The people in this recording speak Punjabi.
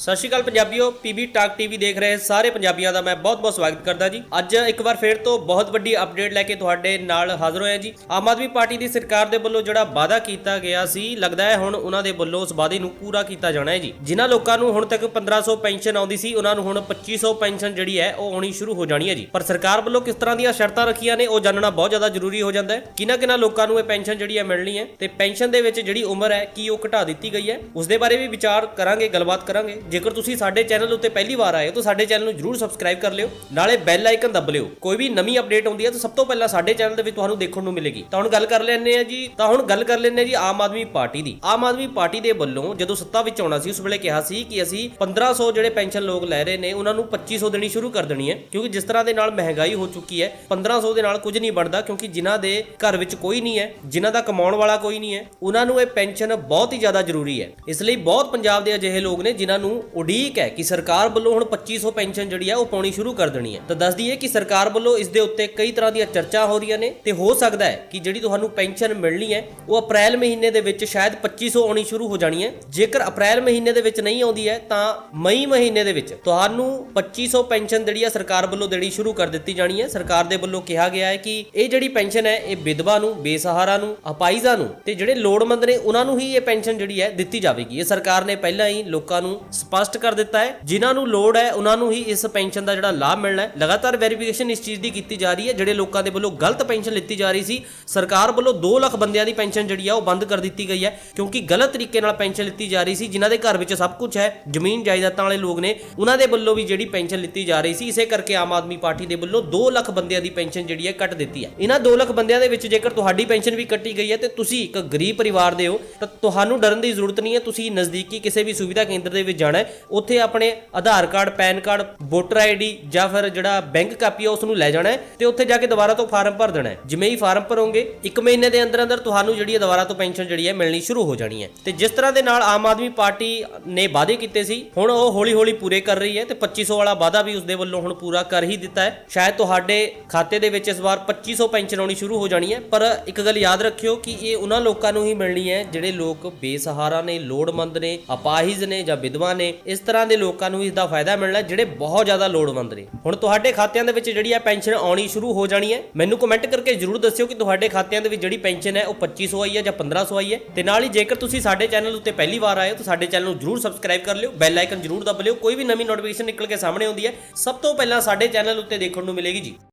ਸਤਿ ਸ਼੍ਰੀ ਅਕਾਲ ਪੰਜਾਬੀਓ ਪੀਬੀ ਟਾਕ ਟੀਵੀ ਦੇਖ ਰਹੇ ਸਾਰੇ ਪੰਜਾਬੀਆਂ ਦਾ ਮੈਂ ਬਹੁਤ-ਬਹੁਤ ਸਵਾਗਤ ਕਰਦਾ ਜੀ। ਅੱਜ ਇੱਕ ਵਾਰ ਫੇਰ ਤੋਂ ਬਹੁਤ ਵੱਡੀ ਅਪਡੇਟ ਲੈ ਕੇ ਤੁਹਾਡੇ ਨਾਲ ਹਾਜ਼ਰ ਹੋਇਆ ਜੀ। ਆਮ ਆਦਮੀ ਪਾਰਟੀ ਦੀ ਸਰਕਾਰ ਦੇ ਵੱਲੋਂ ਜਿਹੜਾ ਵਾਅਦਾ ਕੀਤਾ ਗਿਆ ਸੀ, ਲੱਗਦਾ ਹੈ ਹੁਣ ਉਹਨਾਂ ਦੇ ਵੱਲੋਂ ਉਸ ਵਾਅਦੇ ਨੂੰ ਪੂਰਾ ਕੀਤਾ ਜਾਣਾ ਹੈ ਜੀ। ਜਿਨ੍ਹਾਂ ਲੋਕਾਂ ਨੂੰ ਹੁਣ ਤੱਕ 1500 ਪੈਨਸ਼ਨ ਆਉਂਦੀ ਸੀ, ਉਹਨਾਂ ਨੂੰ ਹੁਣ 2500 ਪੈਨਸ਼ਨ ਜਿਹੜੀ ਹੈ, ਉਹ ਆਉਣੀ ਸ਼ੁਰੂ ਹੋ ਜਾਣੀ ਹੈ ਜੀ। ਪਰ ਸਰਕਾਰ ਵੱਲੋਂ ਕਿਸ ਤਰ੍ਹਾਂ ਦੀਆਂ ਸ਼ਰਤਾਂ ਰੱਖੀਆਂ ਨੇ, ਉਹ ਜਾਣਨਾ ਬਹੁਤ ਜ਼ਿਆਦਾ ਜ਼ਰੂਰੀ ਹੋ ਜਾਂਦਾ ਹੈ। ਕਿਹਨਾਂ ਕਿਹਨਾਂ ਲੋਕਾਂ ਨੂੰ ਇਹ ਪੈਨਸ਼ਨ ਜਿਹੜੀ ਹੈ ਮਿਲਣੀ ਹੈ, ਤੇ ਪੈਨਸ਼ਨ ਦੇ ਵਿੱਚ ਜਿਹੜੀ ਉਮਰ ਹੈ, ਕੀ ਉਹ ਘਟਾ ਦਿੱਤੀ ਗਈ ਹੈ ਉਸ ਦੇ ਬਾਰੇ ਵੀ ਵਿਚਾਰ ਕਰਾਂਗੇ, ਗੱਲਬਾਤ ਕਰਾਂਗੇ। ਜੇਕਰ ਤੁਸੀਂ ਸਾਡੇ ਚੈਨਲ ਉੱਤੇ ਪਹਿਲੀ ਵਾਰ ਆਏ ਹੋ, ਤਾਂ ਸਾਡੇ ਚੈਨਲ ਨੂੰ ਜਰੂਰ ਸਬਸਕ੍ਰਾਈਬ ਕਰ ਲਿਓ, ਨਾਲੇ ਬੈਲ ਆਈਕਨ ਦੱਬ ਲਿਓ। ਕੋਈ ਵੀ ਨਵੀਂ ਅਪਡੇਟ ਆਉਂਦੀ ਹੈ, ਤਾਂ ਸਭ ਤੋਂ ਪਹਿਲਾਂ ਸਾਡੇ ਚੈਨਲ ਦੇ ਵਿੱਚ ਤੁਹਾਨੂੰ ਦੇਖਣ ਨੂੰ ਮਿਲੇਗੀ। ਤਾਂ ਹੁਣ ਗੱਲ ਕਰ ਲੈਂਦੇ ਆ ਜੀ, ਤਾਂ ਹੁਣ ਗੱਲ ਕਰ ਲੈਂਦੇ ਆ ਜੀ ਆਮ ਆਦਮੀ ਪਾਰਟੀ ਦੀ। ਆਮ ਆਦਮੀ ਪਾਰਟੀ ਦੇ ਵੱਲੋਂ ਜਦੋਂ ਸੱਤਾ ਵਿੱਚ ਆਉਣਾ ਸੀ, ਉਸ ਵੇਲੇ ਕਿਹਾ ਸੀ ਕਿ ਅਸੀਂ 1500 ਜਿਹੜੇ ਪੈਨਸ਼ਨ ਲੋਕ ਲੈ ਰਹੇ ਨੇ, ਉਹਨਾਂ ਨੂੰ 2500 ਦੇਣੀ ਸ਼ੁਰੂ ਕਰ ਦੇਣੀ ਹੈ, ਕਿਉਂਕਿ ਜਿਸ ਤਰ੍ਹਾਂ ਦੇ ਨਾਲ ਮਹਿੰਗਾਈ ਹੋ ਚੁੱਕੀ ਹੈ 1500 ਦੇ ਨਾਲ ਕੁਝ ਨਹੀਂ ਬਣਦਾ, ਕਿਉਂਕਿ ਜਿਨ੍ਹਾਂ ਦੇ ਘਰ ਵਿੱਚ ਕੋਈ ਨਹੀਂ ਹੈ, ਜਿਨ੍ਹਾਂ ਦਾ ਕਮਾਉਣ ਵਾਲਾ ਕੋਈ ਨਹੀਂ ਹੈ, ਉਹਨਾਂ ਨੂੰ ਇਹ ਪੈਨਸ਼ਨ ਬਹੁਤ ਹੀ ਜ਼ਿਆਦਾ ਜ਼ਰੂਰੀ ਹੈ। ਇਸ ਲਈ ਬਹੁਤ ਪੰਜਾਬ ਦੇ ਅਜਿਹੇ ਲੋਕ ਨੇ, ਜਿਨ੍ਹਾਂ ਨੂੰ ਉਡੀਕ ਹੈ ਕਿ ਸਰਕਾਰ ਵੱਲੋਂ ਹੁਣ 2500 ਪੈਨਸ਼ਨ ਜਿਹੜੀ ਹੈ ਉਹ ਪਾਉਣੀ ਸ਼ੁਰੂ ਕਰ ਦੇਣੀ ਹੈ। ਤਾਂ ਦੱਸ ਦਈਏ ਕਿ ਸਰਕਾਰ ਵੱਲੋਂ ਇਸ ਦੇ ਉੱਤੇ ਕਈ ਤਰ੍ਹਾਂ ਦੀਆਂ ਚਰਚਾ ਹੋ ਰਹੀਆਂ ਨੇ ਤੇ ਹੋ ਸਕਦਾ ਹੈ ਕਿ ਜਿਹੜੀ ਤੁਹਾਨੂੰ ਪੈਨਸ਼ਨ ਮਿਲਣੀ ਹੈ, ਉਹ ਅਪ੍ਰੈਲ ਮਹੀਨੇ ਦੇ ਵਿੱਚ ਸ਼ਾਇਦ 2500 ਆਉਣੀ ਸ਼ੁਰੂ ਹੋ ਜਾਣੀ ਹੈ। ਜੇਕਰ ਅਪ੍ਰੈਲ ਮਹੀਨੇ ਦੇ ਵਿੱਚ ਨਹੀਂ ਆਉਂਦੀ ਹੈ, ਤਾਂ ਮਈ ਮਹੀਨੇ ਦੇ ਵਿੱਚ ਤੁਹਾਨੂੰ 2500 ਪੈਨਸ਼ਨ ਜਿਹੜੀ ਹੈ ਸਰਕਾਰ ਵੱਲੋਂ ਦੇਣੀ ਸ਼ੁਰੂ ਕਰ ਦਿੱਤੀ ਜਾਣੀ ਹੈ। ਸਰਕਾਰ ਦੇ ਵੱਲੋਂ ਕਿਹਾ ਗਿਆ ਹੈ ਕਿ ਇਹ ਜਿਹੜੀ ਪੈਨਸ਼ਨ ਹੈ, ਇਹ ਵਿਧਵਾ ਨੂੰ, ਬੇਸਹਾਰਾ ਨੂੰ ਅਪਾਈਜ਼ਾਂ ਨੂੰ ਤੇ ਜਿਹੜੇ ਲੋੜਮੰਦ ਨੇ, ਉਹਨਾਂ ਨੂੰ ਹੀ ਇਹ ਪੈਨਸ਼ਨ ਜਿਹੜੀ ਹੈ ਦਿੱਤੀ ਜਾਵੇਗੀ। ਇਹ ਸਰਕਾਰ ਨੇ ਪਹਿਲਾਂ ਹੀ ਲੋਕਾਂ ਨੂੰ ਸਪਸ਼ਟ ਕਰ ਦਿੱਤਾ ਹੈ। ਜਿਨ੍ਹਾਂ ਨੂੰ ਲੋੜ ਹੈ, ਉਹਨਾਂ ਨੂੰ ਹੀ ਇਸ ਪੈਨਸ਼ਨ ਦਾ ਜਿਹੜਾ ਲਾਭ ਮਿਲਣਾ ਹੈ। ਲਗਾਤਾਰ ਵੈਰੀਫਿਕੇਸ਼ਨ ਇਸ ਚੀਜ਼ ਦੀ ਕੀਤੀ ਜਾ ਰਹੀ ਹੈ, ਜਿਹੜੇ ਲੋਕਾਂ ਦੇ ਵੱਲੋਂ ਗਲਤ ਪੈਨਸ਼ਨ ਲਿੱਤੀ ਜਾ ਰਹੀ ਸੀ, ਸਰਕਾਰ ਵੱਲੋਂ 2 ਲੱਖ ਬੰਦਿਆਂ ਦੀ ਪੈਨਸ਼ਨ ਜਿਹੜੀ ਆ, ਉਹ ਬੰਦ ਕਰ ਦਿੱਤੀ ਗਈ ਹੈ, ਕਿਉਂਕਿ ਗਲਤ ਤਰੀਕੇ ਨਾਲ ਪੈਨਸ਼ਨ ਲਿੱਤੀ ਜਾ ਰਹੀ ਸੀ। ਜਿਨ੍ਹਾਂ ਦੇ ਘਰ ਵਿੱਚ ਸਭ ਕੁਝ ਹੈ, ਜ਼ਮੀਨ ਜਾਇਦਾਦਾਂ ਵਾਲੇ ਲੋਕ ਨੇ, ਉਹਨਾਂ ਦੇ ਵੱਲੋਂ ਵੀ ਜਿਹੜੀ ਪੈਨਸ਼ਨ ਲਿੱਤੀ ਜਾ ਰਹੀ ਸੀ, ਇਸੇ ਕਰਕੇ ਆਮ ਆਦਮੀ ਪਾਰਟੀ ਦੇ ਵੱਲੋਂ 2 ਲੱਖ ਬੰਦਿਆਂ ਦੀ ਪੈਨਸ਼ਨ ਜਿਹੜੀ ਹੈ, ਕੱਟ ਦਿੱਤੀ ਹੈ। ਇਹਨਾਂ 2 ਲੱਖ ਬੰਦਿਆਂ ਦੇ ਵਿੱਚ ਜੇਕਰ ਤੁਹਾਡੀ ਪੈਨਸ਼ਨ ਵੀ ਕੱਟੀ ਗਈ ਹੈ, ਤੇ ਤੁਸੀਂ ਇੱਕ ਗਰੀਬ ਪਰਿਵਾਰ ਦੇ ਹੋ, ਤਾਂ ਤੁਹਾਨੂੰ ਡਰਨ ਦੀ ਜ਼ਰੂਰਤ ਨਹੀਂ ਹੈ। ਤੁਸੀਂ ਨਜ਼ਦੀਕੀ ਕਿਸੇ ਵੀ ਸੁਵਿਧਾ ਕੇਂਦਰ ਦੇ ਵਿੱਚ ਜਾਣਾ ਹੈ। ਉੱਥੇ ਆਪਣੇ Aadhaar card, PAN card, voter ID ਜਾਂ ਫਿਰ ਜਿਹੜਾ ਬੈਂਕ ਕਾਪੀ ਹੈ ਉਸ ਨੂੰ ਲੈ ਜਾਣਾ ਹੈ ਤੇ ਉੱਥੇ ਜਾ ਕੇ ਦੁਬਾਰਾ ਤੋਂ ਫਾਰਮ ਭਰ ਦੇਣਾ ਹੈ। ਜਿਵੇਂ ਹੀ ਫਾਰਮ ਭਰੋਗੇ 1 ਮਹੀਨੇ ਦੇ ਅੰਦਰ ਅੰਦਰ ਤੁਹਾਨੂੰ ਜਿਹੜੀ ਹੈ ਦੁਬਾਰਾ ਤੋਂ ਪੈਨਸ਼ਨ ਜਿਹੜੀ ਹੈ ਮਿਲਣੀ ਸ਼ੁਰੂ ਹੋ ਜਾਣੀ ਹੈ। ਤੇ ਜਿਸ ਤਰ੍ਹਾਂ ਦੇ ਨਾਲ ਆਮ ਆਦਮੀ ਪਾਰਟੀ ਨੇ ਵਾਅਦੇ ਕੀਤੇ ਸੀ, ਹੁਣ ਉਹ ਹੌਲੀ ਹੌਲੀ ਪੂਰੇ ਕਰ ਰਹੀ ਹੈ ਤੇ 2500 ਵਾਲਾ ਵਾਅਦਾ ਵੀ ਉਸ ਦੇ ਵੱਲੋਂ ਹੁਣ ਪੂਰਾ ਕਰ ਹੀ ਦਿੱਤਾ ਹੈ। ਸ਼ਾਇਦ ਤੁਹਾਡੇ ਖਾਤੇ ਦੇ ਵਿੱਚ ਇਸ ਵਾਰ 2500 ਪੈਨਸ਼ਨ ਆਉਣੀ ਸ਼ੁਰੂ ਹੋ ਜਾਣੀ ਹੈ, ਪਰ ਇੱਕ ਗੱਲ ਯਾਦ ਰੱਖਿਓ ਕਿ ਇਹ ਉਹਨਾਂ ਲੋਕਾਂ ਨੂੰ ਹੀ ਮਿਲਣੀ ਹੈ ਜਿਹੜੇ ਲੋਕ ਬੇਸਹਾਰਾ ਨੇ, ਲੋੜਮੰਦ ਨੇ, ਅਪਾਹਿਜ ਨੇ ਜਾਂ ਵਿਧਵਾ ਨੇ ਇਸ ਤਰ੍ਹਾਂ ਦੇ ਲੋਕਾਂ ਨੂੰ ਇਸ ਦਾ ਫਾਇਦਾ ਮਿਲਣਾ ਜਿਹੜੇ ਬਹੁਤ ਜ਼ਿਆਦਾ ਲੋੜਵੰਦ ਨੇ। ਹੁਣ ਤੁਹਾਡੇ ਖਾਤਿਆਂ ਦੇ ਵਿੱਚ ਜਿਹੜੀ ਹੈ ਪੈਨਸ਼ਨ ਆਉਣੀ ਸ਼ੁਰੂ ਹੋ ਜਾਣੀ ਹੈ, ਮੈਨੂੰ ਕਮੈਂਟ ਕਰਕੇ ਜਰੂਰ ਦੱਸਿਓ ਕਿ ਤੁਹਾਡੇ ਖਾਤਿਆਂ ਦੇ ਵਿੱਚ ਜਿਹੜੀ ਪੈਨਸ਼ਨ ਹੈ, ਉਹ 2500 ਆਈ ਹੈ ਜਾਂ 1500 ਆਈ ਹੈ। ਤੇ ਨਾਲ ਹੀ ਜੇਕਰ ਤੁਸੀਂ ਸਾਡੇ ਚੈਨਲ ਉੱਤੇ ਪਹਿਲੀ ਵਾਰ ਆਏ ਹੋ, ਤਾਂ ਸਾਡੇ ਚੈਨਲ ਨੂੰ ਜਰੂਰ ਸਬਸਕ੍ਰਾਈਬ ਕਰ ਲਿਓ ਬੈਲ ਆਈਕਨ ਜਰੂਰ ਦਬ ਲਿਓ, ਕੋਈ ਵੀ ਨਵੀਂ ਨੋਟੀਫਿਕੇਸ਼ਨ ਨਿਕਲ ਕੇ ਸਾਹਮਣੇ ਆਉਂਦੀ ਹੈ। ਸਭ ਤੋਂ ਪਹਿਲਾਂ ਸਾਡੇ ਚੈਨਲ ਉੱਤੇ ਦੇਖਣ ਨੂੰ ਮਿਲੇਗੀ ਜੀ।